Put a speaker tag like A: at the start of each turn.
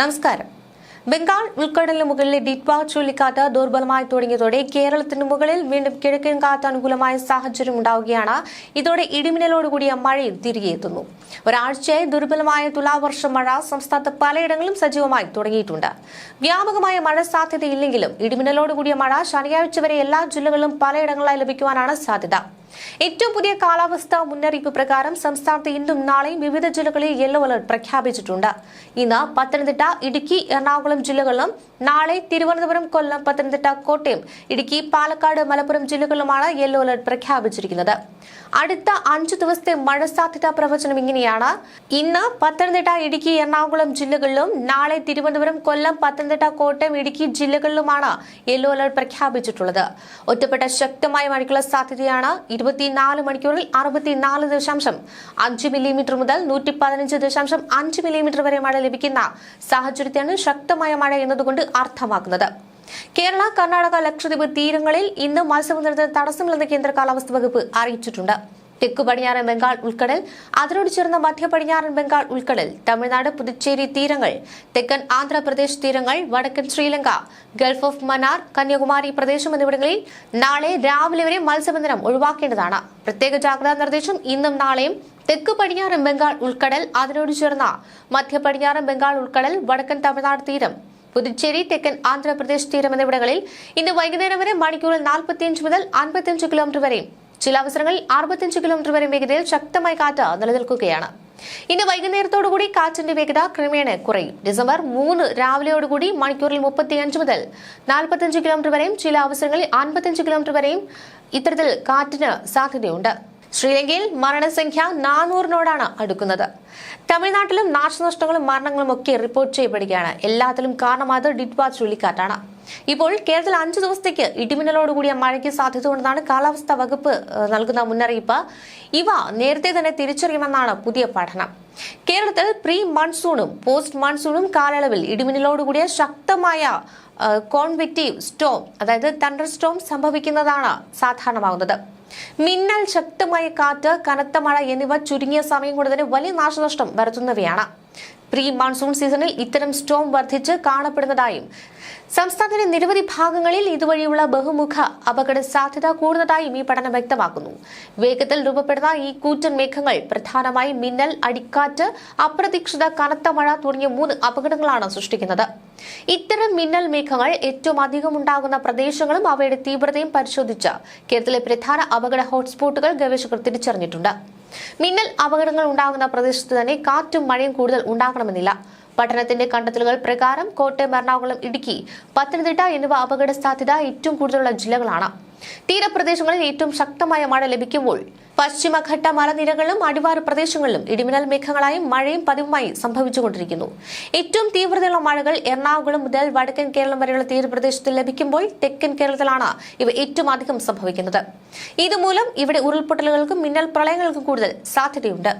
A: നമസ്കാരം. ബംഗാൾ ഉൾക്കടലിന് മുകളിലെ ഡിറ്റ്വ ചുഴലിക്കാറ്റ് ദുർബലമായി തുടങ്ങിയതോടെ കേരളത്തിന് മുകളിൽ വീണ്ടും കിഴക്കൻ കാറ്റ് അനുകൂലമായ സാഹചര്യം ഉണ്ടാവുകയാണ്. ഇതോടെ ഇടിമിന്നലോടുകൂടിയ മഴയും തിരികെ എത്തുന്നു. ഒരാഴ്ചയായി ദുർബലമായ തുലാവർഷ മഴ സംസ്ഥാനത്ത് പലയിടങ്ങളിലും സജീവമായി തുടങ്ങിയിട്ടുണ്ട്. വ്യാപകമായ മഴ സാധ്യതയില്ലെങ്കിലും ഇടിമിന്നലോടുകൂടിയ മഴ ശനിയാഴ്ച വരെ എല്ലാ ജില്ലകളിലും പലയിടങ്ങളിലായി ലഭിക്കുവാനാണ് സാധ്യത. ഏറ്റവും പുതിയ കാലാവസ്ഥാ മുന്നറിയിപ്പ് പ്രകാരം സംസ്ഥാനത്ത് ഇന്നും നാളെയും വിവിധ ജില്ലകളിൽ യെല്ലോ അലർട്ട് പ്രഖ്യാപിച്ചിട്ടുണ്ട്. ഇന്ന് പത്തനംതിട്ട ഇടുക്കി എറണാകുളം ജില്ലകളിലും നാളെ തിരുവനന്തപുരം കൊല്ലം പത്തനംതിട്ട കോട്ടയം ഇടുക്കി പാലക്കാട് മലപ്പുറം ജില്ലകളിലുമാണ് യെല്ലോ അലർട്ട് പ്രഖ്യാപിച്ചിരിക്കുന്നത്. അടുത്ത അഞ്ചു ദിവസത്തെ മഴ സാധ്യതാ പ്രവചനം ഇങ്ങനെയാണ്. ഇന്ന് പത്തനംതിട്ട ഇടുക്കി എറണാകുളം ജില്ലകളിലും നാളെ തിരുവനന്തപുരം കൊല്ലം പത്തനംതിട്ട കോട്ടയം ഇടുക്കി ജില്ലകളിലുമാണ് യെല്ലോ അലർട്ട് പ്രഖ്യാപിച്ചിട്ടുള്ളത്. ഒറ്റപ്പെട്ട ശക്തമായ മഴയ്ക്കുള്ള സാധ്യതയാണ് ഇരുപത്തിനാല് മണിക്കൂറിൽ അറുപത്തിനാല് ദശാംശം അഞ്ച് മില്ലിമീറ്റർ മുതൽ നൂറ്റി പതിനഞ്ച് ദശാംശം അഞ്ച് മില്ലിമീറ്റർ വരെ മഴ ലഭിക്കുന്ന സാഹചര്യത്തെയാണ് ശക്തമായ മഴ എന്നതുകൊണ്ട് അർത്ഥമാക്കുന്നത്. കേരള കർണാടക ലക്ഷദ്വീപ് തീരങ്ങളിൽ ഇന്ന് മത്സ്യബന്ധനത്തിന് തടസ്സമില്ലെന്ന് കേന്ദ്ര കാലാവസ്ഥാ വകുപ്പ് അറിയിച്ചിട്ടുണ്ട്. തെക്കു പടിഞ്ഞാറൻ ബംഗാൾ ഉൾക്കടൽ അതിനോട് ചേർന്ന മധ്യ പടിഞ്ഞാറൻ ബംഗാൾ ഉൾക്കടൽ തമിഴ്നാട് പുതുച്ചേരി തീരങ്ങൾ തെക്കൻ ആന്ധ്രാപ്രദേശ് തീരങ്ങൾ വടക്കൻ ശ്രീലങ്ക ഗൾഫ് ഓഫ് മനാർ കന്യാകുമാരി പ്രദേശം എന്നിവിടങ്ങളിൽ നാളെ രാവിലെ വരെ മത്സ്യബന്ധനം ഒഴിവാക്കേണ്ടതാണ്. പ്രത്യേക ജാഗ്രതാ നിർദ്ദേശം ഇന്നും നാളെയും തെക്ക് പടിഞ്ഞാറൻ ബംഗാൾ ഉൾക്കടൽ അതിനോട് ചേർന്ന മധ്യ പടിഞ്ഞാറൻ ബംഗാൾ ഉൾക്കടൽ വടക്കൻ തമിഴ്നാട് തീരം പുതുച്ചേരി തെക്കൻ ആന്ധ്രാപ്രദേശ് തീരം എന്നിവിടങ്ങളിൽ ഇന്ന് വൈകുന്നേരം വരെ മണിക്കൂറിൽ നാൽപ്പത്തിയഞ്ച് മുതൽ അൻപത്തിയഞ്ച് കിലോമീറ്റർ വരെയും ചില അവസരങ്ങളിൽ അറുപത്തിയഞ്ച് കിലോമീറ്റർ വരെ വേഗതയിൽ ശക്തമായ കാറ്റ് നിലനിൽക്കുകയാണ്. ഇന്ന് വൈകുന്നേരത്തോടുകൂടി കാറ്റിന്റെ വേഗത ക്രമേണ കുറയും. ഡിസംബർ മൂന്ന് രാവിലെയോടുകൂടി മണിക്കൂറിൽ മുപ്പത്തിയഞ്ച് മുതൽ നാൽപ്പത്തിയഞ്ച് കിലോമീറ്റർ വരെയും ചില അവസരങ്ങളിൽ അൻപത്തിയഞ്ച് കിലോമീറ്റർ വരെയും ഇത്തരത്തിൽ കാറ്റിന് സാധ്യതയുണ്ട്. ശ്രീലങ്കയിൽ മരണസംഖ്യ നാനൂറിനോടാണ് അടുക്കുന്നത്. തമിഴ്നാട്ടിലും നാശനഷ്ടങ്ങളും മരണങ്ങളും ഒക്കെ റിപ്പോർട്ട് ചെയ്യപ്പെടുകയാണ്. എല്ലാത്തിലും കാരണമായത് ഡിറ്റ്വാ ചുഴലിക്കാറ്റാണ്. ഇപ്പോൾ കേരളത്തിൽ അഞ്ചു ദിവസത്തേക്ക് ഇടിമിന്നലോടുകൂടിയ മഴയ്ക്ക് സാധ്യത സാധ്യതയുണ്ടെന്നാണ് കാലാവസ്ഥാ വകുപ്പ് നൽകുന്ന മുന്നറിയിപ്പ്. ഇവ നേരത്തെ തന്നെ തിരിച്ചറിയുമെന്നാണ് പുതിയ പഠനം. കേരളത്തിൽ പ്രീ മൺസൂണും പോസ്റ്റ് മൺസൂണും കാലയളവിൽ ഇടിമിന്നലോട് കൂടിയ ശക്തമായ കോൺവെക്റ്റീവ് സ്റ്റോം അതായത് തണ്ടർ സ്റ്റോം സംഭവിക്കുന്നതാണ് സാധാരണമാകുന്നത്. മിന്നൽ ശക്തമായ കാറ്റ് കനത്ത മഴ എന്നിവ ചുരുങ്ങിയ സമയം കൊണ്ട് തന്നെ വലിയ നാശനഷ്ടം വരുത്തുന്നവയാണ്. പ്രീ മൺസൂൺ സീസണിൽ ഇത്തരം സ്റ്റോം വർദ്ധിച്ച് കാണപ്പെടുന്നതായും സംസ്ഥാനത്തിന്റെ നിരവധി ഭാഗങ്ങളിൽ ഇതുവഴിയുള്ള ബഹുമുഖ അപകട സാധ്യത കൂടുന്നതായും ഈ പഠനം വ്യക്തമാക്കുന്നു. വേഗത്തിൽ രൂപപ്പെടുന്ന ഈ കൂറ്റൻ മേഘങ്ങൾ പ്രധാനമായും മിന്നൽ അടിക്കാറ്റ് അപ്രതീക്ഷിത കനത്ത മഴ തുടങ്ങിയ മൂന്ന് അപകടങ്ങളാണ് സൃഷ്ടിക്കുന്നത്. ഇത്തരം മിന്നൽ മേഘങ്ങൾ ഏറ്റവും അധികം ഉണ്ടാകുന്ന പ്രദേശങ്ങളും അവയുടെ തീവ്രതയും പരിശോധിച്ച് കേരളത്തിലെ പ്രധാന അപകട ഹോട്ട്സ്പോട്ടുകൾ ഗവേഷകർ തിരിച്ചറിഞ്ഞിട്ടുണ്ട്. മിന്നൽ അപകടങ്ങൾ ഉണ്ടാകുന്ന പ്രദേശത്ത് തന്നെ കാറ്റും മഴയും കൂടുതൽ ഉണ്ടാകണമെന്നില്ല. പട്ടണത്തിന്റെ കണ്ടെത്തലുകൾ പ്രകാരം കോട്ടയം എറണാകുളം ഇടുക്കി പത്തനംതിട്ട എന്നിവ അപകട സാധ്യത ഏറ്റവും കൂടുതലുള്ള ജില്ലകളാണ്. തീരപ്രദേശങ്ങളിൽ ഏറ്റവും ശക്തമായ മഴ ലഭിക്കുമ്പോൾ പശ്ചിമഘട്ട മലനിരകളിലും അടിവാര പ്രദേശങ്ങളിലും ഇടിമിന്നൽ മേഘങ്ങളായും മഴയും പതിവുമായി സംഭവിച്ചുകൊണ്ടിരിക്കുന്നു. ഏറ്റവും തീവ്രതയുള്ള മഴകൾ എറണാകുളം മുതൽ വടക്കൻ കേരളം വരെയുള്ള തീരപ്രദേശത്ത് ലഭിക്കുമ്പോൾ തെക്കൻ കേരളത്തിലാണ് ഇവ ഏറ്റവും അധികം സംഭവിക്കുന്നത്. ഇതുമൂലം ഇവിടെ ഉരുൾപൊട്ടലുകൾക്കും മിന്നൽ പ്രളയങ്ങൾക്കും കൂടുതൽ സാധ്യതയുണ്ട്.